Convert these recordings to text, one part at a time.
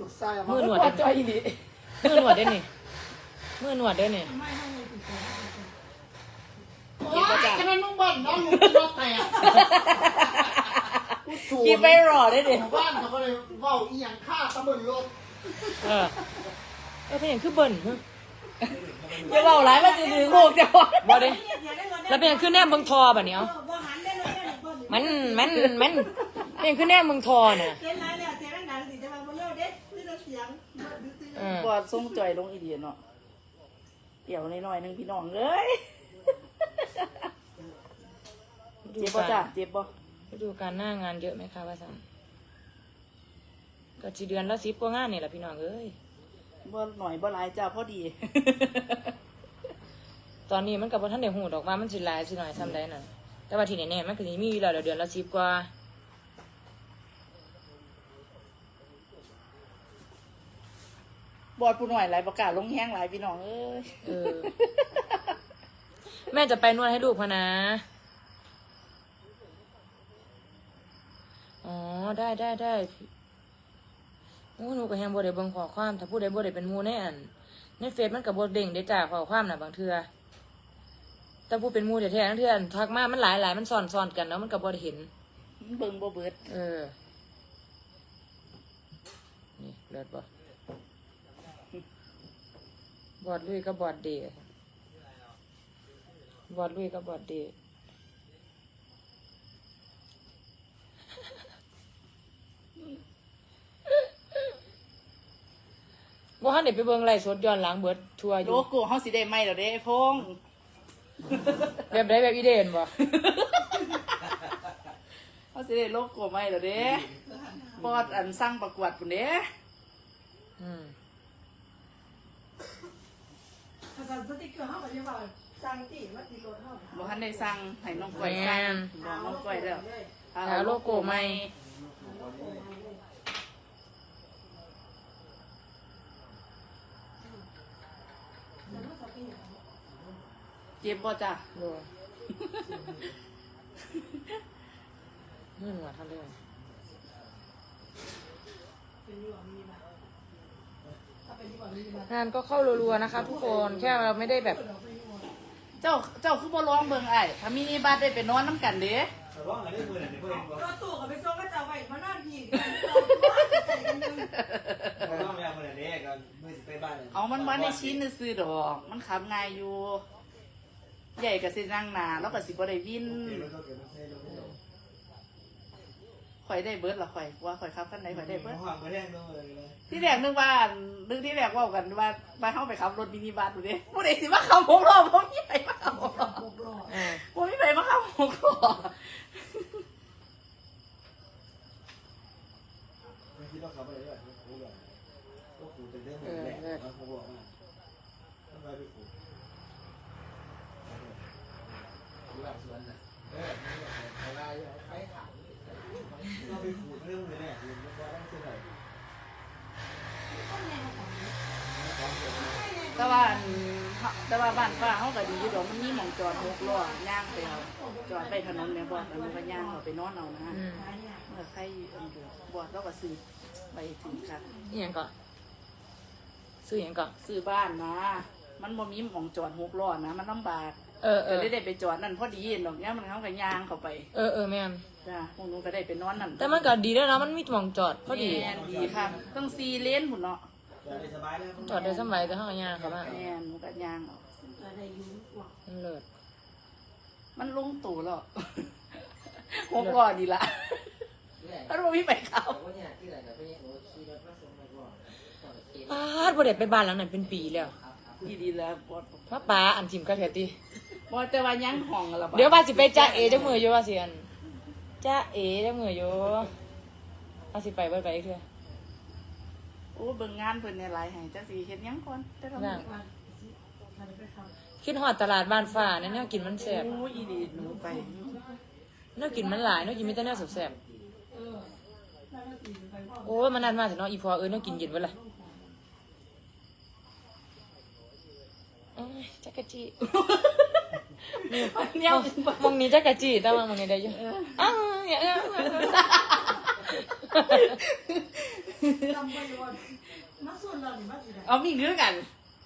ลูกชายเอามืมาอหนวดพอได้จอยอีหลีมือหนวดได้นี่มือหนวดได้นี่โอ้ยจะนั่นนุ่งบ้านน้องหนูรถแตกกูสูกินไปรอได้ดิหมู่บ้านเขาก็เลยเว้าอีหยังฆ่าตะบนรถเออเออเป็นอย่างคือเบิ่นฮึอย่าเบาหลายมันจะถึงโลกจะว่าบ่ได้แล้วเป็นอย่างคือแนมเบิ่งทอแบบนี้เอามันมันมันเป็นอย่างคือแนมเบิ่งทอน่ะเสียงไร อเออบอดทรงจอยลงอีเดียเนาะเดี๋ยวหน่อยๆหนึงพี่น้องเลย เจ็บป่ะจ้ะเจ็บป่ะฤดูการหน้างานเยอะไหมคะว่าซั่นก็สิเดือนละ10กว่างานนี่แหละพี่น้องเอ้ย บ่หน่อยบ่หลายจ้าพอดี ตอนนี้มันก็บ่ทันได้ฮู้ดอกว่ามันสิหลายสิน้อยซ้ำใดนั่นแต่ว่าที่แน่ๆมันก็สิมีอยู่แล้วเดือนละ10กว่า บอดผู้หน่อยหลายประกาศลงแห้งหลายพี่น้องเอ้ยเออ แม่จะไปนวดให้ลูกพะนะ อ๋อ ได้ได้ได้โอ้หนูก็ยังบ่ได้เบิ่งข้อความ ถ้าผู้ใดบ่ได้เป็นหมู่ในอัน ในเฟซมันก็บ่เด้งได้จ้าข้อความน่ะบางเทื่อแต่ผู้เป็นหมู่แท้ๆบางเทื่ออันทักมามันหลายหลายมันซ้อนๆกันเนาะมันก็บ่ได้เห็นมันเบิ่งบ่เบิด เออ นี่เลิศบ่ บอดลุยกับบอดเดย์บอดลุยกับบอดเดย์บ่ฮันได้ไปเบิ่งไลฟ์สดย้อนหลังเบิดทัวร์อโลยู่โก้เฮาสิได้ไหมแล้วเด้ไอ้พงษ์แบบใดแบบอีเดนบ่เฮาสิได้โลโก้ไหมแล้วเด้บอดอันสร้างประกวดพุ่นเด้อืมๆ ถ้าสั่นสติกเกอร์เฮาก็จะว่าสั่งติว่าสิรถเฮาบ่ทันได้สั่งให้น้องก้อยสั่งบอกน้องก้อยแล้วหาโลโก้ใหม่เจ็บบ่จ้ะบ่มื่นว่าทะเล งานก็เข้ารัวๆนะคะ ทุกคนแค่เราไม่ได้แบบ เจ้าเจ้าคือบ่ร้องเบิ่งไอ้ถ้ามินิบัสได้ไปนอนน้ำกันเด้แต่ว่าอะไรมือไหนเพื่อนบอกรถตู้ก็ไปส่งก็จะไว้มานอนพี่ว่าไม่เอามือไหนเด็กก็มือสิไปบ้านเอามันบ่ได้ชิ้นซื้อๆดอก มันขับง่ายอยู่ ใหญ่ก็สินั่งหน้าแล้วก็สิบ่ได้วิน ข่อยได้เบิดละข่อยว่าข่อยขับคันไหนข่อยได้เบิดห่างไปแท่งด้วยเลยที่แรกนึกว่านึกที่แรกเว่ากันว่าไปเข้าไปขับรถมินิบัสดูดิผู้ใดสิมาขับหกล้อผมมีไปมาขับหกล้อเออผมมีไปมาขับหกล้อไม่คิดว่าเขาไปเลยเขาแบบก็ขู่จะเรื่องแรกเขาบอกว่าต้องไปไปขู่หลักสวนนะเอออะไรไปขาเราไปขู่เรื่องเลยแรกเลยว่าต้องเท่าไหร่ แต่ว่า อันแต่ว่าบ้านป้าเขาก็ดีอยู่ดอกมันมีหมองจอดหกล้อย่างไปเอาจอดไปถนนเนี่ยบอดแล้วมันก็ย่างเอาไปนอนเอานะอืมเมื่อใครอันเดียวบอดแล้วก็ซื้อไปถึงค่ะอหยังก่อนซื้ออหยังก่อนซื้อบ้านนะมันบ่มีหมองจอดหกล้อนะ มันลำบากเออเอก็อเลยได้ไปจอดนั่นพอดีดอกเนี้ยมันเขาก็ย่างเข้าไปเออเออแม่นจ้าพวกหนูก็ได้ไปนอนนั่นแต่มันก็ดีแล้วยนะมันมีหมองจอดพอดีแม่นดีค่ะต้องซีเลนหุ่นเนาะ จะได้สบายแล้วจอดได้สมัยแต่ห้างยางครับว่าแม่นหนูก็ย่างเอาอะไรอยู่กว่ามันเลิศมันลงตู่แล้วหกล้อดีละมันบ่มีไปเขาปาดบ่ได้ไปบ้านหลังนั้นเป็นปีแล้วดีดีแล้วบอดมาป้าอันทิมก็แค่ติบอดแต่ว่ายังห้องละบาเดี๋ยวว่าสิไปจ้าเอจักมืออยู่ว่าสิอันจ้าเอจักมืออยู่ว่าสิไปเบิดไปอีกเทื่อโอ้เบิ่งงานเพิ่นเนี่ยหลายให้จักสิเฮ็ดหยังก่อนแต่ละมื้อคิดฮอดตลาดบ้านฟ้าเนี่ยแนวกินมันแซ่บโอ้อีดีหนูไปแนวกินมันหลายแนวกินมีแต่แนวแซ่บๆโอ้ยมันนานมาถึงเนาะอีพอเออแนวกินเย็นเว้ยล่ะเอ้ยจักรจีเนี่ยมองนี้จักรจีแต่ว่ามองนี้ได้อยู่อ้าวอย่าอย่า จำประโยชน์มาส่วนเรานี่มาสิได้เอามีคือกัน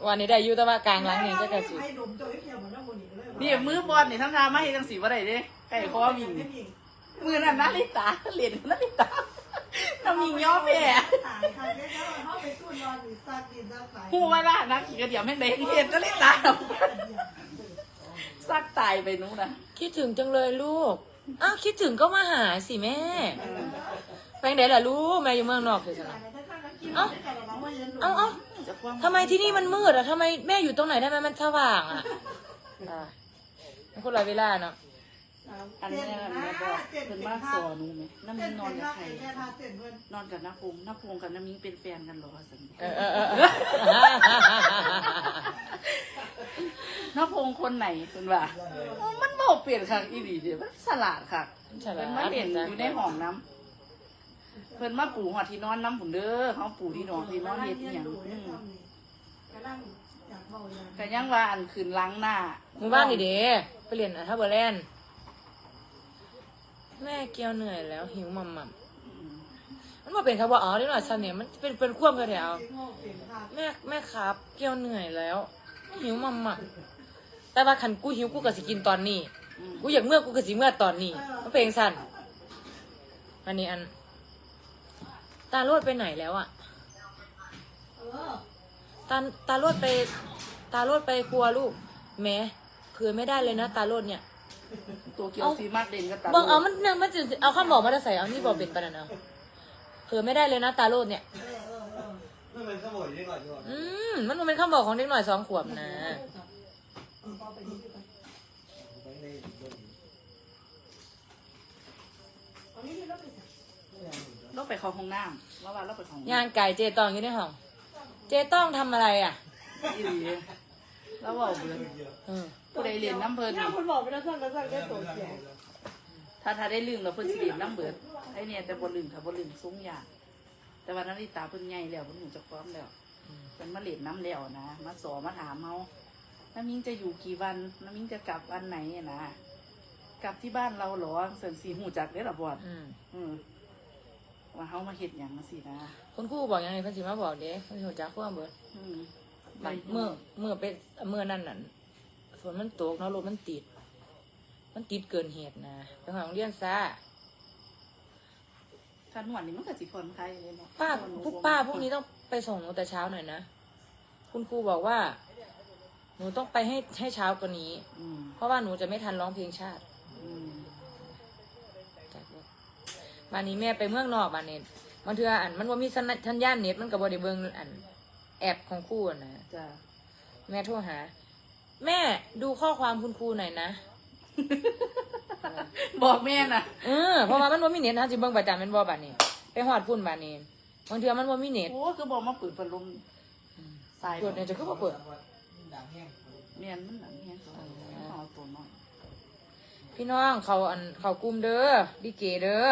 วันนี้ได้อยู่แต่ว่ากลางหลังนี่จะกระสิไอ้ดมตัวเดียวเหมือนน้ำมันนี่เลยนี่มือบอลนี่ทำทามาให้จังสีบ่ได้เด้ไก่คอมิงมือนั่นนาฬิตาเหรียญนาฬิตาน้ำมิงย่อแม่ตายค่ะเดี๋ยวเขาไปส่วนเรานี่ซากินซาตายหูว่าล่ะนักขี่กระเดียวแม่งได้เหรียญนาฬิตาซักตายไปนู้นนะคิดถึงจังเลยลูก อ้าวคิดถึงก็มาหาสิแม่ แปลงไหนล่ะลูกแม่อยู่เมืองนอกเลยสินะเอ้าเอ้าเอ้าจะคว่ำทำไมที่นี่มันมืดอะทำไมแม่อยู่ตรงไหนทำไมมันสว่างอะอ่ามันคนละเวลาเนาะอันนี้นะแม่บอกเพิ่นมาสอนหนูไหมน้ำมิงนอนกับใครแค่ทาเต้นเพิ่นนอนกับน้าพงน้าพงกับน้ามิงเป็นแฟนกันเหรอสันเออเออเออเออน้าพงคนไหนเป็นว่าโอ้มันบอกเปลี่ยนค่ะอีหลีเดียวมันสลัดค่ะฉลาเพิ่ดนมาเล่นอยู่ในห้องน้ำ เพิ่นมาปูหัวที่นอนน้ำผุนเด้อเขาปูที่นอนที่นอนเฮ็ดอหย่างอืมกำลังอยากเมาอย่างแต่ยังว่าอันคืนล้างหน้าหมู่บ้านนี่เด้ไปเรียนอัลทับเบอร์แลนด์แม่เกี่ยวเหนื่อยแล้วหิวมัมมัมอืมมันมาเป็นคำว่าอ๋อนิดหน่อยซันเนี่ยมันเป็นเป็นควบกันแถวที่โง่เปลี่ยนทาแม่แม่ครับ เกี่ยวเหนื่อยแล้วหิวมัมมัมแต่ว่าคันกูหิวกูก็สิกินตอนนี้ อืมกูอยากเมื่อกูก็สิเมื่อตอนนี้ มันเป็นสันอันนี้อัน ตาโลดไปไหนแล้วอะเออตาตาโลดไป ตาโลดไปครัวลูกแหม่เผื่อไม่ได้เลยนะตาโลดเนี่ย ตัวเกียวซีมากเด่นกับตาเบิ่งเอามันเนี่ยมันจะเอาข้ามบอกมาจะใส่เอานี่บอกเป็นปะนะเนาะเผื่อไม่ได้เลยนะตาโลดเนี่ยเออเออเออไม่เป็นสมุนนี่ก่อนดีกว่า อืมมันเป็นคำบอกของเด็กหน่อยสองขวบนะ พอไปนี่ไป ไปในบน เอานี่นี่แล้วไปใส่ เราไปเข้าห้องน้ำว่าว่าเราไปเข้าห้องย่างไก่เจตองอยู่ในห้อง เจต้องทำอะไรอะอีหลีแล้วบอกเบิ่งเออผู้ใดเรียนน้ำเพิ่นถ้านี่คุณบอกไปแล้วสั่งก็สั่งได้ตัวเสียถ้าถ้าได้ลืมเราเพิ่นสิเรียนน้ำเบิดไอ้เนี่ยแต่บ่ลืมถ้าบ่ลืมสูงยากแต่ว่านาฬิตาเพิ่นใหญ่แล้วเพิ่นหูจักพร้อมแล้วเพิ่นมาเรียนน้ำแล้วนะมาสอนมาถามเฮาน้ามิงจะอยู่กี่วันน้ามิงจะกลับวันไหนอะนะกลับที่บ้านเราเหรอเสินสีหูจักได้อล่ะบอด อืมอืม ว่าเฮามาเฮ็ดหยังจังซี่นะคุณครูบอกยังไงเพิ่นสิมาบอกเด้เพิ่นสิรู้จักความเบิดอืมบัดเมื่อเมื่อไปเมื่อนั่นน่ะฝนมันตกเนาะรถมันติด มันติดเกินเหตุนะไปหาโรงเรียนซะถ้านวดนี่มันก็สิผ่อนคลายเลยเนาะป้าพวกป้าพวกนี้ต้องไปส่งหนูแต่เช้าหน่อยนะ คุณครูบอกว่า หนูต้องไปให้ให้เช้ากว่านี้ อืมเพราะว่าหนูจะไม่ทันร้องเพลงชาติ อืม บ้านนี้แม่ไปเมืองนอกบ้านนี้บางเทื่ออันมันว่ามีสัญทัญญาณเน็ตมันก็บ่ได้เบิ่งอันแอปของครูอะนะจ้ะแม่โทรหา แม่ดูข้อความคุณครูหน่อยนะบอกแม่น่ะ เออเพราะว่ามันว่ามีเน็ตนะสิเบิ่งประจำเป็นบ่บัดนี้ ไปฮอดพุ่นบัดนี้บางเทื่อมันว่ามีเน็ตโอ้คือบอกมาเปิดพัดลมสายเปิดเนี่ยจะคือบ่เปิดดังแห้งเมียนมันหนังแห้งเขาเอาตัวน้อย พี่น้องเขาอันเขากลุ่มเด้อดีเกเด้อ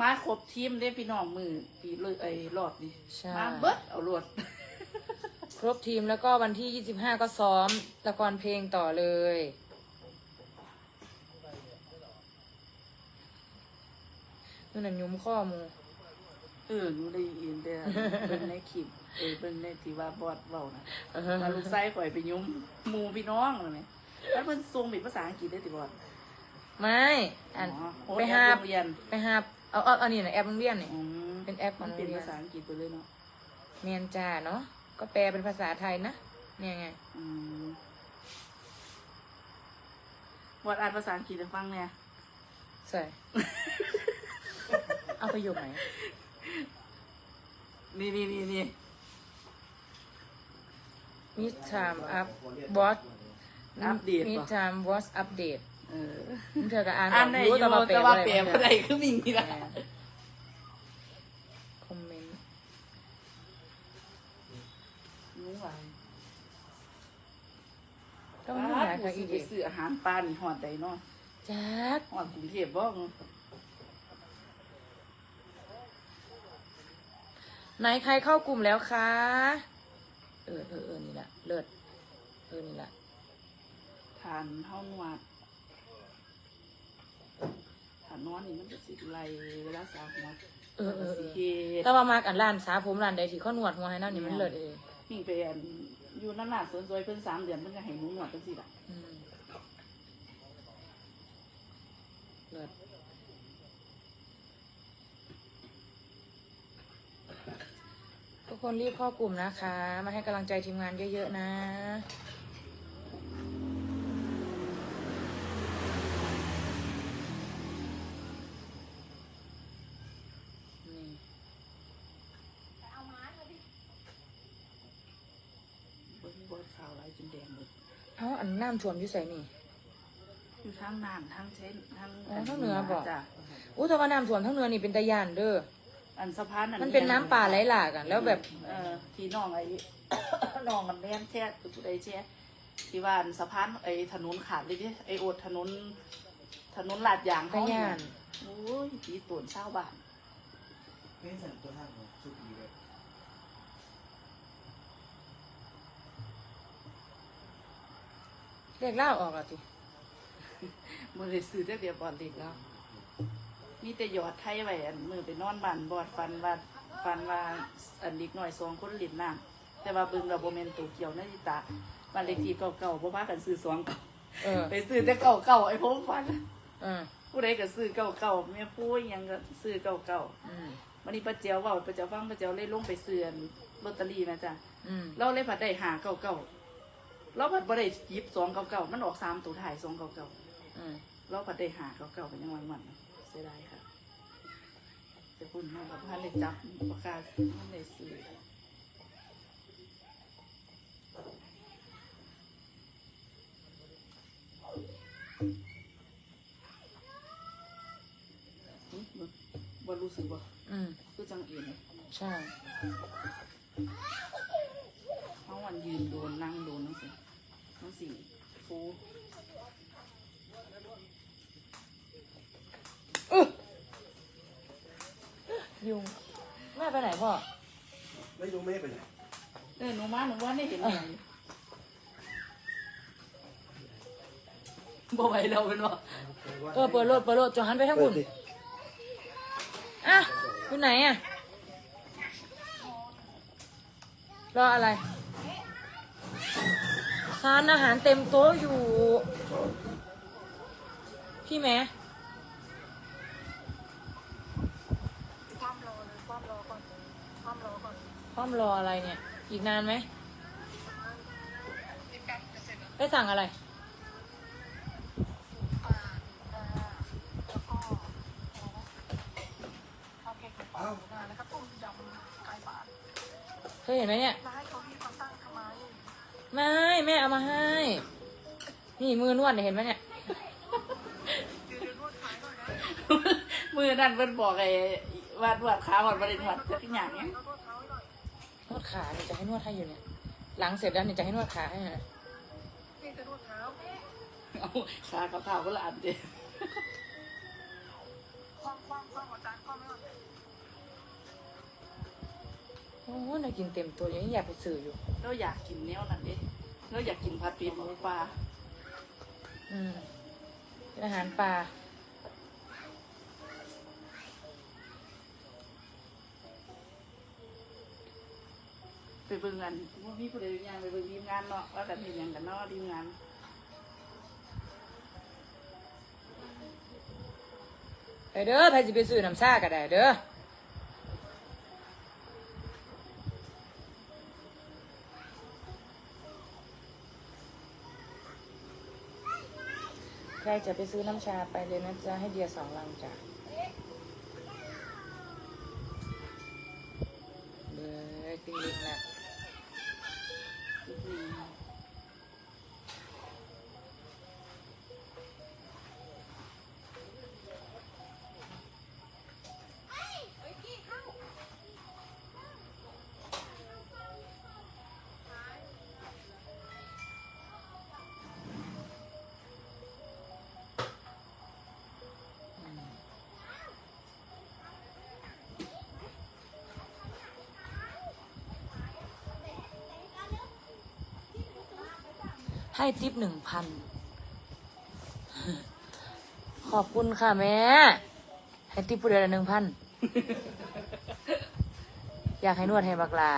มาครบทีมได้พี่น้องมือปีเลยไอ้รอบนี้ใช่ มาเบิดเอารวด ครบทีมแล้วก็วันที่ยี่สิบห้าก็ซ้อมละครเพลงต่อเลย นั่นนะยุ้มข้อมูเออหนูได้ยินแต่เบิ่งในคลิปเออเบิ่งในที่ว่าบอดเว้านะมาลูกไส้ข่อยไปยุ่มหมู่พี่น้องเลยไหมแล้วเพิ่นส่งเป็นภาษาอังกฤษได้ติบอดไม่อัน อ๋อไปหา โรงบเรียน ไปหาบ เอาเอาเอานี่นะแอปโรงเรียนนี่อืมเป็นแอปของมันเป็นโรงเรียน ภาษาอังกฤษไปเลยเนาะเมียนจ้าเนาะก็แปลเป็นภาษาไทยนะเนี่ยไงอืมวอดอ่านภาษาอังกฤษให้ฟังเนี่ยใส่เอาประโยคไหนนี่นี่นี่นี่มิดไทม์อัพบอสอัปเดตมิดป่ะไทม์วอสอัปเดต เออเธอก็อ่านอ่านได้อยู่แต่ว่าแปลแต่ว่าว่าแปเปลลี่ยนว่าอะไรคือมีนี่ละคอมเมนต์รู้ว่าก็ไม่หลายค่ะอีไปเด็กซื้ออาหารปลานี่หอดใดเนาะจักหอดกรุงเทพบ่ไหนใครเข้ากลุ่มแล้วคะเออเออเออนี่แหละเลิศเออนี่แหละทานเฮานวดท ถ้านอนนี่มันจะสิไหลเวลาสาวหัวเออเออเอสิอเฮ็ดแต่ว่ามากอันร้านสาผมร้านใดที่เขานวดหัวให้นั่นนี่มันเลิศเองมิ่งไปอันอยู่นั่นน่ะสวนซอยเพิ่นสามเดือนเพิ่นก็ให้หนูหนวดจังซี่ล่ะอืมเลิศทุกคนรีบเข้ากลุ่มนะคะ มาให้กำลังใจทีมงานเยอะๆนะ นี่ เบิ่งบ่ข่าวหลายจนแดงเบิด เอาอั นน้ำท่วมอยู่ใส่นี่ อยู่ทางน่านทางเช่นทางอ๋อทางเหนือบ่ จ้ะอู้แต่ว่าน้ำท่วมทั้งเนือนี่เป็นตะยานเด้อ อันสะพานนั่นมันเป็นน้ำป่าไหลหลากอะ แล้วแบบเออที่น้องไอ้ น้องกันแม่นแท้คือผู้ใดแท้ที่ว่าอันสะพานไอ้ถนนขาดเลยดิไอ้โอดถนน ถนนลาดยางตะเขายาน โอ้ยผีตวนชาวบ้าน เป็นสันตัวทางของสุ เลยเรียกเล่าออกและทีมือได้ซื้อจักเดียวบอดเล็กแล้วมีแต่หยอดไทยไว้อันมือไปนอนบ้านบอดฟันว่าฟันว่าอันเด็กหน่อยสองคนหลินน้ำแต่ว่าเบิ่งเราโบเมนตัวเกี่ยวนาฬิตาบ้านเลขที่เก่าๆบ่พากันซื้อสองเก่าเออไปซื้อแต่เก่าๆไอ้ผมฟันเออผู้ใดก็ซื้อเก่าๆแม่ผู้อิหยังก็ซื้อเก่าอืมๆวันนี้ป้าเจียวเว่าป้าเจียวฟังป้าเจียวเลยลงไปซื้ออันลอตเตอรี่แม่จ้ะอืมเราเลยผัดได้หาเก่าๆ เราผัดบ่ได้หยิบสองเก่าๆมันออกสามตัวถ่ายสองเก่าๆอืมเราผัดได้หาเก่าๆเป็นยังไงมันเสียดายค่ะจะพูดมากกับพันเลยจับปากกาพันเลยซื้อหึบ่บ่รู้สึกบ่อืมคือจังเอ็นใช่ เขาวันยืนโดนนั่งโดนนั่นสินั่นสิฟู ยุงแม่ไปไหนพ่อไม่รู้ไม่ไปไหนเออหนูมาหนูว่าไม่เห็นไงบ่ไหวแล้วเป็นว่าเออเปิดรถเปิดรถจอหันไปทางบุญอะอยู่ไหนอะรออะไรซานอาหารเต็มโต๊ะอยู่ พี่แม่ พร้อมรออะไรเนี่ย อีกนานไหมไปสั่งอะไรเอ้าเคยเห็นไหมเนี่ย ไม่ แม่เอามาให้ นี่มือนวดเนี่ยเห็นไหมเนี่ย มือนั่นเพิ่นบอกไอ้วาดวาดขาหอดบริหวัดจักอย่างเนี้ย ขาเนี่ยจะให้นวดให้อยู่เนี่ย หลังเสร็จแล้วเนี่ยจะให้นวดขาให้นะเอาขากับเท้าก็ละอันเดียวโอ้น่ากินเต็มตัวยังอยากไปสื่ออยู่ เราอยากกินแนวนั้นเด้เราอยากกินผัดปีหมูปลาอืมเป็นอาหารปลา ไปเบิ่งกันว่ามีผู้ใดอยู่ยังไปเบิ่งทีมงานเนาะว่ากันเห็นหยังกันเนาะทีมงานไปเด้อใครจะไปสื่อน้ำซ่าก็ได้เด้อใครจะไปซื้อน้ำชาไปเลยนะจ๊ะให้เดียสองลังจ้ะเลยติงลิงละ ให้ทิปหนึ่งพันขขอบคุณค่ะแม่ ให้ติปผู้เดียวละหนึ่งพัน อยากให้นวดให้บักลา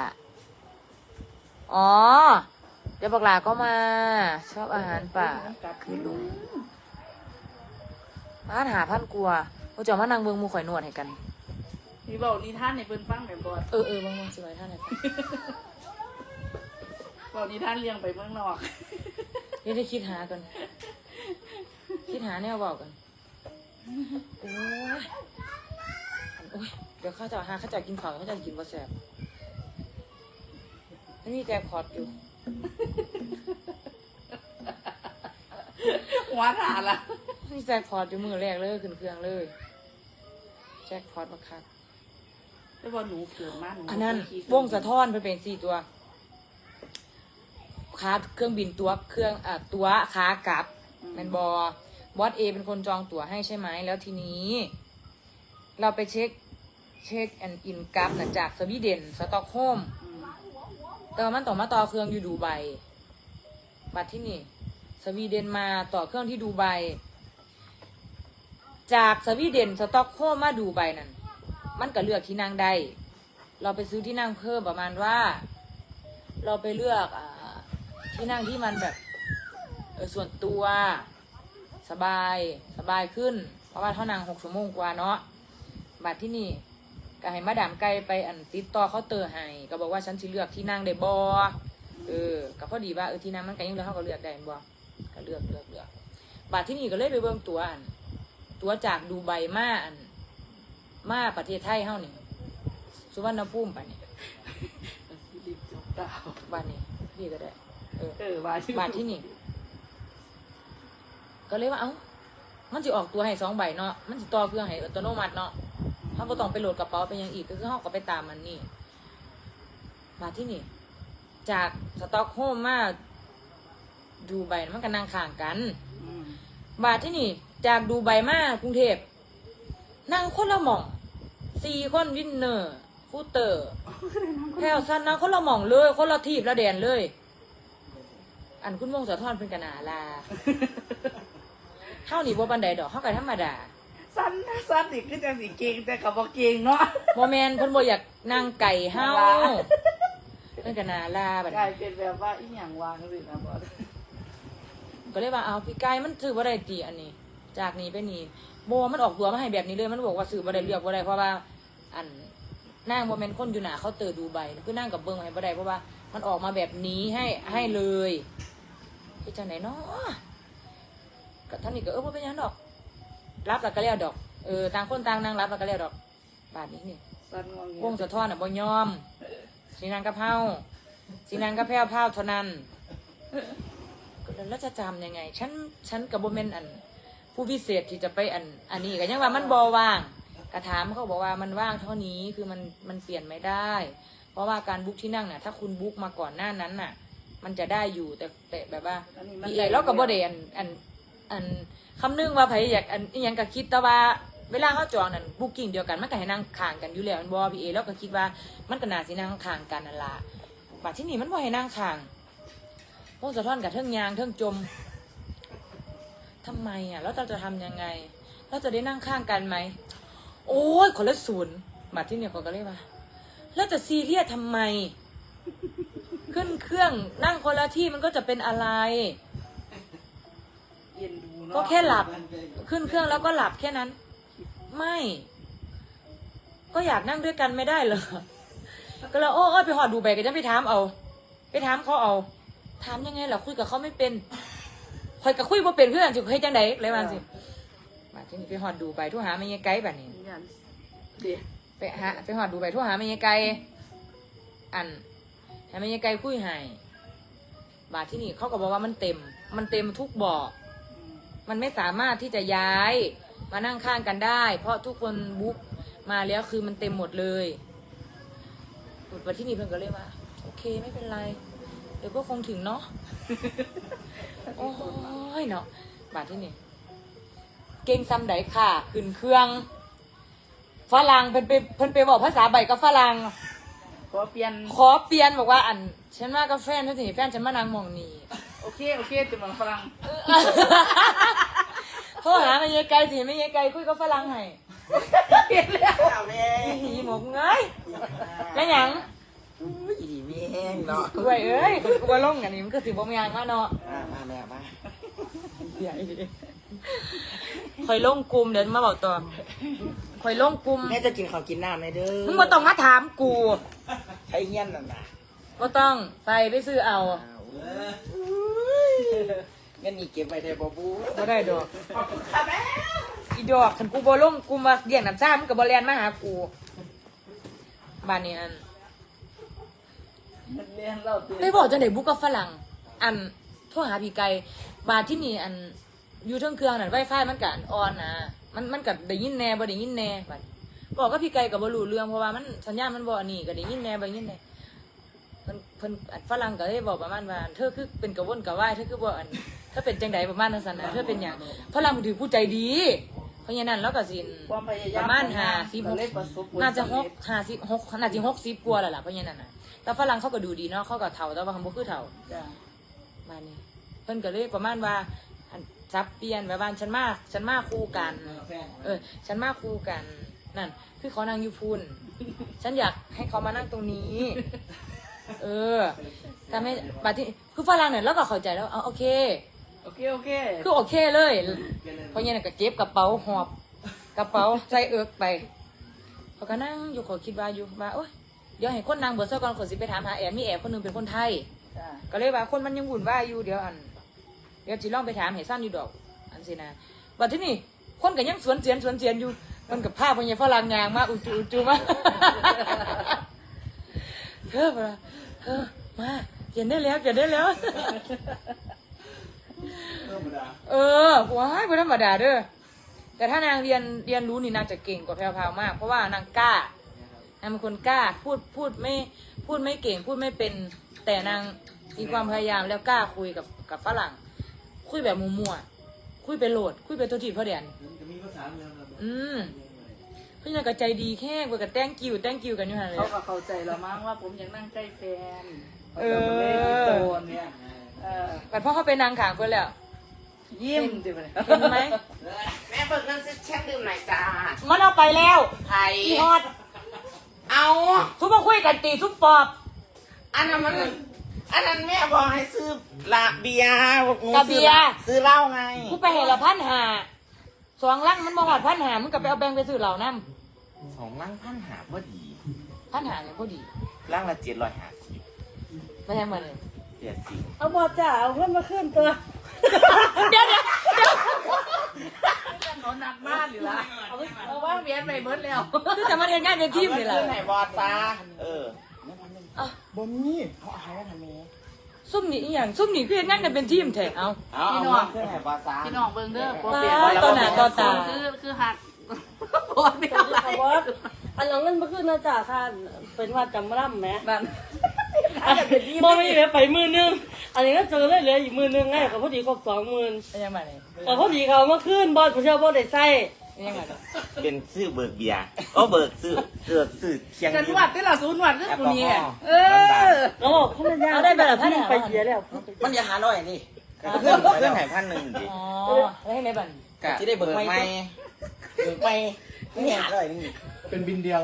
อ๋อ เดี๋ยวบักลาก็มา ชอบอาหารป่าคือลุงมาหาพันกลัวเราจะมานั่งเบิ่งหมูข่อยนวดให้กันมีเบานิทานในเพิ่นฟังแบบบอดเออเออบางวันสวยท่านไหนฟังเบานิทานเลี้ยงไปเมืองนอกเดี๋ยวได้คิดหากันคิดหาแนวบอกกันโอ้ยโอ้ยเดี๋ยวเข้าจะหาเข้าจะกินของเข้าจะกินบะแสบไม่มีแจ็คพอตอยู่หัวถาละมีแจ็คพอตอยู่มือแรกเลยขึ้นเครื่องเลย แจ็คพอตบักคักแต่ว่าหนูเกิดมาหนูอันนั้นบ่เคยขี่วงสะท้อนเพิ่นเป็นสี่ตัว ขาเครื่องบินตัวเครื่องอะตัวขากลับแมนบอบอสเอเป็นคนจองตั๋วให้ใช่ไหมแล้วทีนี้ เราไปเช็คเช็คแอนอินกลับนะจากสวีเดนสต็อกโฮล์ม อืมแต่ว่ามันต่อมาต่อเครื่องอยู่ดูไบบัดที่นี่ สวีเดนมาต่อเครื่องที่ดูไบ จากสวีเดนสต็อกโฮล์มมาดูไบนั่น มันก็เลือกที่นั่งได้ เราไปซื้อที่นั่งเพิ่มประมาณว่า เราไปเลือกอา ที่นั่งที่มันแบบเออส่วนตัวสบายสบายขึ้น เพราะว่าเท่านั่งหกชั่วโมงกว่าเนาะบัดที่นี่ก็ให้มาดามไกลไปอันติดต่อเขาน์เตอร์ให้ก็บอกว่าฉันสิเลือกที่นั่งได้บ่เออก็พอดีว่าเออที่นั่งมันก็ยังเหลือเขาก็เลือกได้บ่ก็เลือกเลือกเลือกบัดที่นี่ก็เลยไปเบิ่งตัวอันตัวจากดูไบมาอันมาประเทศไทยเฮานี่สุวรรณภูมิปะเนี่ยมันสิรีบจบดาวบ้านนี้พี่ก็ได้ เออเออว่าชื่อบ้านที่นี่ ก็เลยว่าเอ้า มันจะออกตัวให้สองใบเนาะ มันจะต่อเครื่องให้อัตโนมัติเนาะเขาก็ต้องไปโหลดกระเป๋าไปหยังอีกก็คือเขาก็ไปตามมันนี่ มาที่นี่ จากสต็อกโฮล์มมาดูไบมันก็นั่งข้างกันอืมบาทที่นี่ จากดูไบมากรุงเทพนั่งคนละหม่องสี่คนวินเนอร์ฟูเตอร์แพลวซันนั่งคนละหม่องเลย คนละทีบละแดนเลย อันคุณวงสะท้อนเป็นกันนาลาเท่านี้บ่บันไดดอกเขาก็ธรรมดาสั้นนะสั้นนี่คือจังสิเก่งแต่กับบ่เก่งเนาะโมแมนเพิ่นบ่อยากนั่งไก่เฮาลาเพิ่นกันนาลาบัดกลายนี้เป็นแบบว่าอีหยังวางสินะบอสก็เลยว่าเอาพี่ไก่มันซื้อบ่ได้ตีอันนี้ จากนี้ไปนี่โบมันออกตัวมาให้แบบนี้เลยมันบอกว่าซื้อบ่ได้เลือกบ่ได้เพราะว่า อันนั่งบ่แม่นคนอยู่หน้าเคาน์เตอร์ดูใบคือนั่งกับเบิ่งให้บ่ได้เพราะว่ามันออกมาแบบนี้ให้ให้เลย พี่จังไหนเนาะก็ท่านนี่ก็เออบ่เป็นหยังดอก รับแล้วก็แล้วดอก เออต่างคนต่างนั่งรับแล้วก็แล้วดอก บาดนี้นี่สั้นงวงเงี้วงสะท้อนอะบ่ยอมสีนางกะเพราสีนางกะแพร่วพราวเท่านั้นก็แล้วจะจำยังไง ฉัน ฉันกับบ่แม่นอัน ผู้พิเศษที่จะไปอัน อันนี้ก็ยังว่ามันบ่ว่างกระถามเขาบอกว่ามันว่างเท่านี้คือมันมันเปลี่ยนไม่ได้ เพราะว่าการบุ๊กที่นั่งน่ะ ถ้าคุณบุ๊กมาก่อนหน้านั้นน่ะ มันจะได้อยู่แต่แต่แบบว่าอันนี้มันพี่เอกเราก็บ่ได้อันอันอันคำนึงว่าไผอยากอันอิหยังก็คิดแต่ว่าเวลาเขาจองนั่นบุ๊กิ้งเดียวกันมันก็ให้นั่งข้างกันอยู่แล้วแมันบ่พี่เอเราก็คิดว่ามันก็น่าสินั่งข้างกันนั่นล่ะบัดที่นี่มันบ่ให้นั่งข้างพวกสะท้อนกับเทิงยางเทิงจมทำไมอะ แล้วเราจะทำยังไง เราจะได้นั่งข้างกันไหม โอ้ยคนละศูนย์บัดที่นี่เขาก็เลยว่าแล้วจะซีเรียสทำไม ขึ้นเครื่องนั่งคนละที่มันก็จะเป็นอะไร เย็นดูเนาะก็แค่หลับ ขึ้นเครื่องแล้วก็หลับแค่นั้น ไม่ ก็อยากนั่งด้วยกันไม่ได้เหรอก็เลยโอ้โอ้ยไปหอดดูไปก็จะไปถามเอา ไปถามเขาเอา ถามยังไงล่ะคุยกับเขาไม่เป็นคอยกับคุยบ่เป็นเพื่อนสิเคยจังใดเลยว่าสิมาที่นี่ไปหอดดูไปโทุหาไม่ยังไกลแบบนี้อย่างเดี๋ยว ไปหาไปหอดดูไปโทุหาไม่ยังไกลอัน ให้ไม่ยังไกลคุยให้บาทที่นี่เขาก็บอกว่ามันเต็ม มันเต็มทุกบ่อมันไม่สามารถที่จะย้าย มานั่งข้างกันได้ เพราะทุกคนบุ๊กมาแล้วคือมันเต็มหมดเลยวันที่นี่เพื่อนก็เลยว่า โอเคไม่เป็นไร เดี๋ยวก็คงถึงเนาะโอ้ยเนาะบาทที่นี่เก่งซ้ำไดค่ะขึ้นเครื่องฝรั่งเพิ่นไปเพิ่นไปบอกภาษาใบกับฝรั่ง ขอเปลี่ยน ขอเปลี่ยนบอกว่าอัน ฉันมากับแฟนเท่าที่แฟนฉันมานั่งหมองนี่โอเค โอเคจะมาฝรั่งฝโทรหาไม่ยายไกลสิไม่ยายไกลคุยกับฝรั่งให้เปลี่ยนแล้วเอาแม่หีหมกเงยแล้วหยังอีดีแม่งเนาะกล้วยเอ้ยคนกูว่าลงอันนี้มันก็สิบ่มีหยังมาเนาะมามาแม่มาคอยลงกลุ่มเดี๋ยวมาบอกต่อ คอยลงกลุ่มแม่จะกินข้าวกินน้ำไหมเด้อมึงมาต้องมาถามกูใช้เงี้ยนนั่นน่ะก็ต้องไปไปซื้อเอาเอาเออเงินนี่เก็บไว้ได้บ่บูบ่ได้ดอกอีดอกคันกูบ่ลงกูมาเลี้ยงน้ำซ่ามึงก็บ่แล่นมาหากูบ้านนี้อันมันเรียนเราตื่นได้บอกจังได๋บุกกับฝรั่ง อันโทรหาพี่ไก่บาดที่นี่อันอยู่เทิงเครื่องนั่น Wi-Fi มันก็อันออนนะ มันมันก็ได้ยินแหน่บ่ได้ยินแหน่บัดบอกกับพี่ไก่ก็บ่รู้เรื่องเพราะว่ามันสัญญาณมันบ่อันนี้ก็ได้ยินแหน่บ่ได้ยินแหน่เพิ่นเพิ่นอันฝรั่งก็เลยบอกประมาณว่าเธอคือเป็นกระวนกระวายเธอคือบ่อันเธอเป็นจังไดประมาณนั้นซั่นน่ะเธอเป็นหยังฝรั่งมันถือผู้ใจดีเพราะฉะนั้นเราก็สินความพยายามประมาณของห้าเรสิบก็เลยประสบผลน่าจะหสำกเร็จห้าสิบหกน่าจะหกสิบกว่าแล้วล่ะเพราะฉะนั้นน่ะแต่ฝรั่งเขาก็ดูดีเนาะเขาก็เฒ่าแต่ว่าเขาบ่คือเฒ่าจ้ะมานี่เพิ่นก็เลยประมาณว่าอัน ซับเปลี่ยนแบบว่าฉันมาฉันมาคู่กัน เออ ฉันมาคู่กันนั่น คือเขานั่งอยู่พุ่น ฉันอยากให้เขามานั่งตรงนี้ เออทำให้บัดที่คือฝรั่งเนี่ยแล้วก็เข้าใจแล้วเอาโอเค โอเค โอเค คือโอเคเลยเพราะงั้นก็เก็บกระเป๋าหอบ กระเป๋าใส่เอิกไปเขาก็นั่งอยู่เขาคิดว่าอยู่ว่าโอ๊ยเดี๋ยวให้คนนางเบิร์ดซะก่อนคนสิไปถามหาแอบมีแอบคนหนึงเป็นคนไทยจ้ะก็เลยว่าคนมันยังวุ่นวายอยู่เดี๋ยวอัน เดี๋ยวสิลองไปถามให้สั้นอยู่ดอก อันสินะบัดที่นี่คนก็ยังสวนเสียนสวนเสียนอยู่มันกับผ้าพญาฝรั่งยางมาอุจูอุจูมาเธอมาเธอมาเขียนได้แล้วเขียนได้แล้ว เออว้ายไม่ธรรมดาเด้อแต่ถ้านางเรียนเรียนรู้นี่นางจะเก่งกว่าแพรวพราวมาก เพราะว่านางกล้านางเป็นคนกล้าพูดพูดไม่พูดไม่เก่งพูดไม่เป็น แต่นางมีความพยายามแล้วกล้าคุยกับกับฝรั่ง คุยแบบมัวๆคุยไปโหลด คุยไปตัวจีบพ่อเดียนจะมีภาษาเมืองเราอืม เพี่นก็ใจดีแค่กว่ากับแต้งกิวแต้งกิวกันอยู่หันเลยเขาก็เข้าใจแล้วมั้งว่าผมยังนั่งใกล้แฟนเออขาก็เลยโดนเนี่ยเออแต่พ่อเขาไปนางขางคนแล้วยิ้มดิบเห็นไหมแม่เบิกเงินซื้อแช่งดื่มหน่อยจ้ามันเอาไปแล้วไทยอีฮอดเอาทุบมาคุยกันตีทุบปอบ อันนั้นมัน อันนั้นแม่บอกให้ซื้อลาเบียร์หนูกะเบียร์ซื้อเหล้าไงกูไปเห็นละพันหาสองลังมันมาหอดพันหามึงก็ไปเอาแบงค์ไปซื้อเหล่านั่สองลังพันหาพอดีพันหาเนี่ยพอดีลังละเจ็ดร้อยห้าสิบไม่ใช่มันเลยเจ็ดสิบเอาบอจ้าเอาเงินมาขึ้นตัวเดี๋ยวเดี๋ยวเดี๋ยวเขาหนักมากหรือละเอาว่างเวียนไปเบิดแล้วคือจะมาเรียนงานเป็นทีมนี่แหละเอาเงินไหนบอสตาเออ อะบนนี้เขาเอาให้ทำไมซุ่มนี่อีหยังซุ่มนี่คือเฮ็ดงานกันเป็นทีมแท้เอา เอาพี่เอาน้องเงินไหนบอสตาพี่น้องเบิ่งเด้อพอว้าเปลี่ยนวต่อหน้าต่อตา คือคือหักพอเปลี่ยนอะไรเอาบอสอันเอาเงินมาขึ้นนะจ้าค่ะ เป็นว่าจำร่ำไหมนั่นบอไม่เหลือไปมือนึง อันนี้ก็เจอเลยเหลืออีกมือนึงไงก็พอดีครบสองหมื่นไม่ใช่มันเลยแต่พอดีเขามาขึ้นบอสผมเชื่อว่าได้ใส่ ไม่ใช่มันเลยเป็นซื้อเบิกเบียร์ก็เบิกซื้อเบิกซื้อเคียงกันยืนวดที่เราศูนย์นวดคือกูเนี่ยเออแล้วบอกเขาไม่ยากเอาได้ไปละพันหาไปเยอะแล้วมันอย่าหาร้อยนี่เพื่อนเพื่อนหายพันหนึ่งดิอ๋อแล้วให้ไหนบันกะที่ได้เบิกไหมเบิกไหมนี่หาร้อยนึงเป็นบินเดียว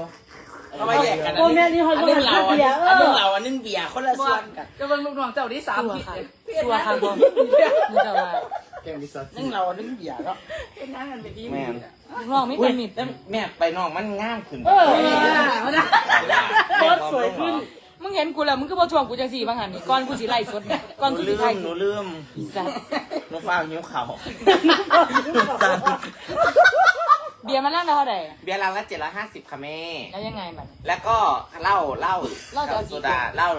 เขามาแยกกันโอ้แม่นี่เขาบอกว่าเบียร์เออันนึองเราอันนึงเบียร์คนละส่วนกันจะเป็นลูกน้องเจ้าที่สามสัวผิดค่ะเลยสัวค่ะบอกมึงจะว่าแกงมิซานึงเราอันนึงเบียร์แล้วเป็นนั่งกันเป็นทีมแม่ลูกน้องไม่เป็นมิดแล้วแม่ไปน้องมันง่ามขึ้นเออเอานะบอสสวยขึ้น มึงเห็นกูแล้วมึงก็บ่ทวงกูจังสี่บางหันนี่ก่อนกูสิไล่สดเนี่ยก่อนหนูกูสิลืไทยมหนูลืมอีสัสหนูฟ้าหิวเข่า เบียร์มันนั่งได้เท่าไหร่เบียร์ลังละเจ็ดร้อยห้าสิบค่ะแม่ แล้วยังไงบัดแล้วก็เหล้าเหล้าเหล้าจะเอากี่ โซดาเหล้า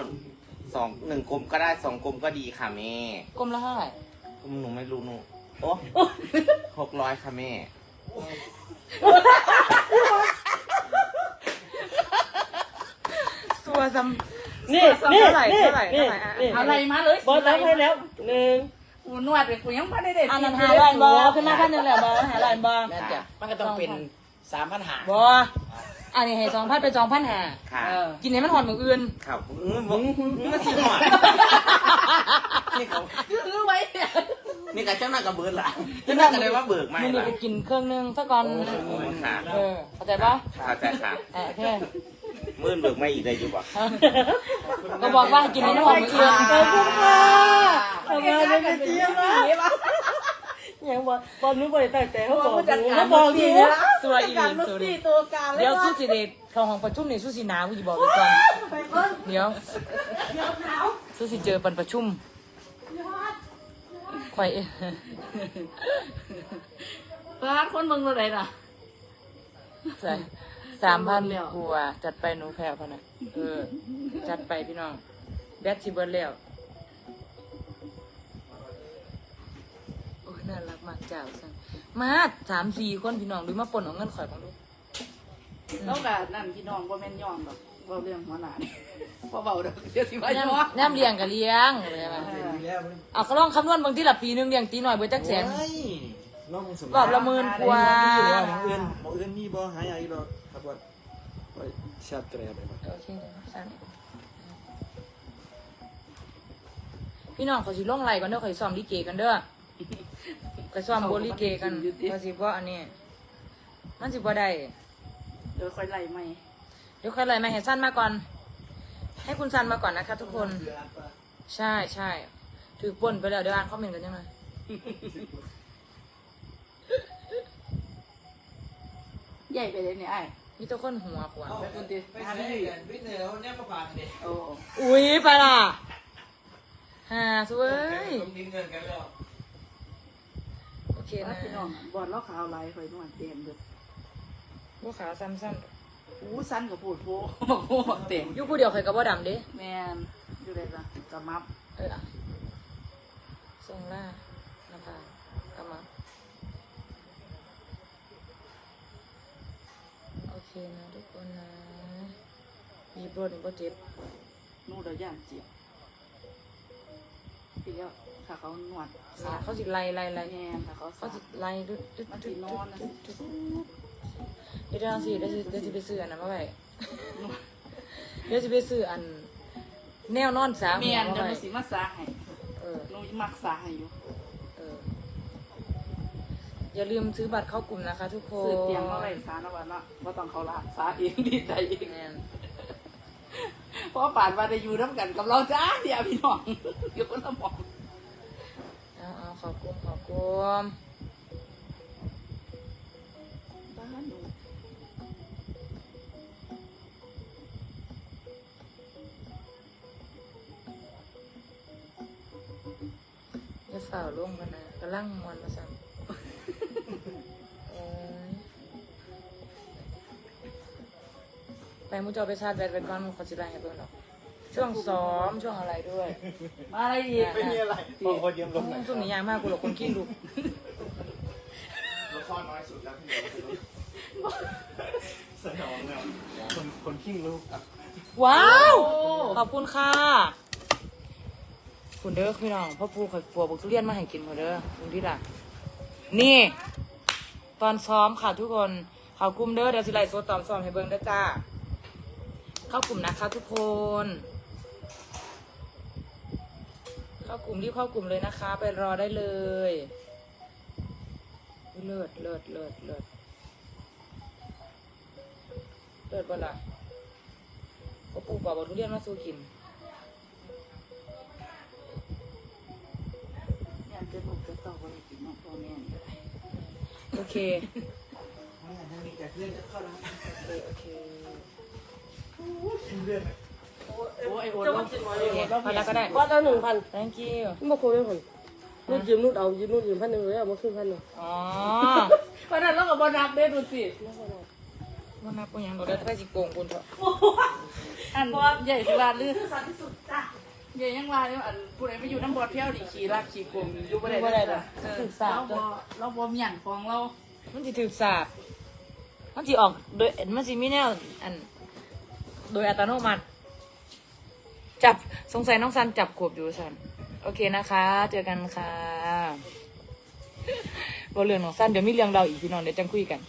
สองหนึ่งกลมก็ได้สองกลมก็ดีค่ะแม่กลมละเท่าไหร่หนูไม่รู้หนูโอ้หกร้อยค่ะแม่สัวซ้นี่ำนี่เท่าไหร่นี่เท่าไหร่นี่เท่าไหร่อะนี่อะไรมาเลย บอสรับให้แล้วหนึ่ง กูนวดเป็นกูยังไม่ได้เด็ดอันนั้นหาร้อยบอขึ้นมาพันหนึ่งแหละบอหาร้อยบอแม่จ้ะมันก็ต้องเป็นสามพันหาบออันนี้ให้สองพันเป็นสองพันหาค่ะเออกินให้มันหอนมืออื่นครับมึงมึงมึงมาสิหอดนี่เขาคือไว้เนี่ยนี่กับเจ้าหน้ากับเบิร์ดล่ะเจ้าหน้ากันเลยว่าเบิกไม่มันนี่ล่ะไปกินเครื่องนึงซะก่อนค่ะเออเข้าใจปะเข้าใจค่ะเออโอเคมื่นเบิกไม่อีกได้อยู่บ่ก็บอกว่าให้กินในน้ำหอมเกลือขอบคุณค่ะ ทำงานเป็นเจี๊ยบนะยังบอกบอลนู้นบริตั้งใจเขาบอกเขาบอกหนูสวยอีหลีสวยอีตัวการเลยเดี๋ยวสู้สิเดชเขาห้องประชุมเนี่ยสู้สิหนาวกูจะบอกไว้ก่อนเดี๋ยวสู้สิเจอปันประชุมข่อยเองฟ้าคนเมืองอะไรน่ะใช่สามพันแล้วกว่าจัดไปหนูแพรวพนะเออจัดไปพี่น้องแบทชิเบิร์แล้ว น่ารักมากจ้าสังมาสามสี่คนพี่น้องดูมาปนของเงินข่อยของดูแล้วก็นั่นพี่น้องบ่แม่นยอมหรอกเว้าเรื่องหัวหน้านี่บ่เบาดอกเดี๋ยวสิว่าน้ยอมำน้ำเลี้ยงกับเลี้ยงอะไรมาดีแล้วมันเอาเขาลองคำนวณบางที่ละปีหนึงเลี้ยงตีหน่อยเบิดจักแสนเฮ้ยน้องมึงสมรอบละหมื่นกว่า หมออื่นหมออื่นมีบ่หายอะไรหรอกครับว่าว่าชัดเจนไปบ่โอเคเดี๋ยวสั่งพี่น้องเขาสิลงไหลก่อนเด้อเขาสิซ้อมลิเกกันเด้อ ก็ซ้อมโบลิเกกันเขาสิบ่อันนี้ มันสิบ่ได้เดี๋ยวค่อยไล่ใหม่ เดี๋ยวค่อยไล่มาให้สั้นมาก่อน ให้คุณสั้นมาก่อนนะคะ ทุกคน ใช่ใช่ถือป่นไปแล้วเดี๋ยวอ่านคอมเมนต์กันยังไงใหญ่ไปเลยเนี่ยไอ้มีทุกคนหัวขวานคุณติไปใช้กันวิทย์แล้วเนี่ยมาฝากกันดิโอ้อุ้ยไปล่ะฮ่าสวยต้องดิ้นเงินกันแล้วโอ เคว่านะ พี่น้องบอดเล่าขาวไหลข่อยนวดเต็มเบิดลูกขาวซ้ำซ้อู้สั้นกับพูดโพบักโพบักเต็มำอยู่ผู้เดียวเคยกับว่าดำเด้แม่นอยู่เลยจ้ะกะมับเอออะทรงล่านะคะกำมาโอเคนะทุกคนนะมีโปรดหนึ่งโปรเจ็บ นู่นเดี๋ยวย่างเจียวอีกแล้ว ถ้าเขานวดเขาสิไล่ไล่ไล่แม่นถ้าเขาเขาสาสิไล่ดุดดุดมันดุสิดนดุอดนนะดุดดุดเดี๋ยวเราสิเดี๋ยวสิเดี๋ยวสิไปซื้ออันนั้นมาไว้เดี๋ยวสิไปซื้ออัน แนวนอนสาหัแม่วนมาเดี๋ยวไว้มันสิมาสาให้เออ หนูมักสาให้อยู่ เออ อย่าลืมซื้อบัตรเข้ากลุ่มนะคะ ทุกคนซื้อเตียงมาไว้สานะวันละว่าต้องเขาลาสาเองดีใจเองแม่นเพราะป่านว่าได้อยู่น้ำกันกับเราจ้าเดียวพี่น้องอยู่คนละหมองเอาเอาข อบคุณขอบคุณบ้านหนูอย่าฝ่าลงกันนะกระลังมวนมาสั่งไปมุจอไปชาร์จแบตไปก่อนมึงขอสิไลน์ให้เบิ่งดอก ช่วงซ้อมช่วงอะไรด้วยมาอะไรอีกไม่มีอะไรบางคนเยี่ยมลงไหนช่วงนี้ยากมากกูหลอกคนขี้ลูกละครน้อยสุดแล้วพี่เดียวสนองเนี่ยคนคนขิ้งลูกอะว้าว ขอบคุณค่ะคุณเด้อพี่น้องพ่อปูข่อยปัวบุกทุเรียนมาให้กินหมดเด้อคุณที่ละนี่ ตอนซ้อมค่ะทุกคนเขากลุ่มเด้อเดี๋ยวสิไลฟ์สดตอนซ้อมให้เบิ่งเด้อจ้า เข้ากลุ่มนะคะทุกคน เข้ากลุ่มรีบเข้ากลุ่มเลยนะคะ ไปรอได้เลยอุ๊ยเลิศเลิศเลิศเลิศเลิศบ่ล่ะพ่อปูปอกบอกทุเรียนมาสู้กินเนี่ยจะลูกจะต่อวันกินน้องพ่อแม่นี่ก็ได้โอเคไม่อยากจะมีแต่เพื่อนจะเข้าร้านโอเคโอเคเรื่อง โอ้ยโอ้ยจะเรามากินไว้โอเคพอแล้วก็ได้วัดละหนึ่งพัน thank you ไม่คุ้มเลยคนนูดยืมนูดเอายืมนูดยืมพันหนึ่งเลยเอามาขึ้นพันหนึ่งอ๋อเพราะนั้นเราก็บนับได้ดูสิมันนับปุยังเราได้ไปสิโกงคุณเถอะอันใหญ่สิว่าลือใหญ่ยังว่าเลยวอันผู้ใดไปอยู่น้ำบอดเที่ยวดิขี่ลากขี่กลมอยู่บ่ได้บ่ได้เด้ดออกเออศึกษาเราตัวเราบ่มหยังของเรา มันสิถือสาบมันสิออกโดยมันสิมีแนวอัน โดยอัตโนมัติ จับสงสัยน้องซันจับขวบอยู่ซันโอเคนะคะ เจอกันค่ะบอเรื่องของซันเดี๋ยวมีเรื่องเราอีกพี่น้องเดี๋ยวจังคุยกัน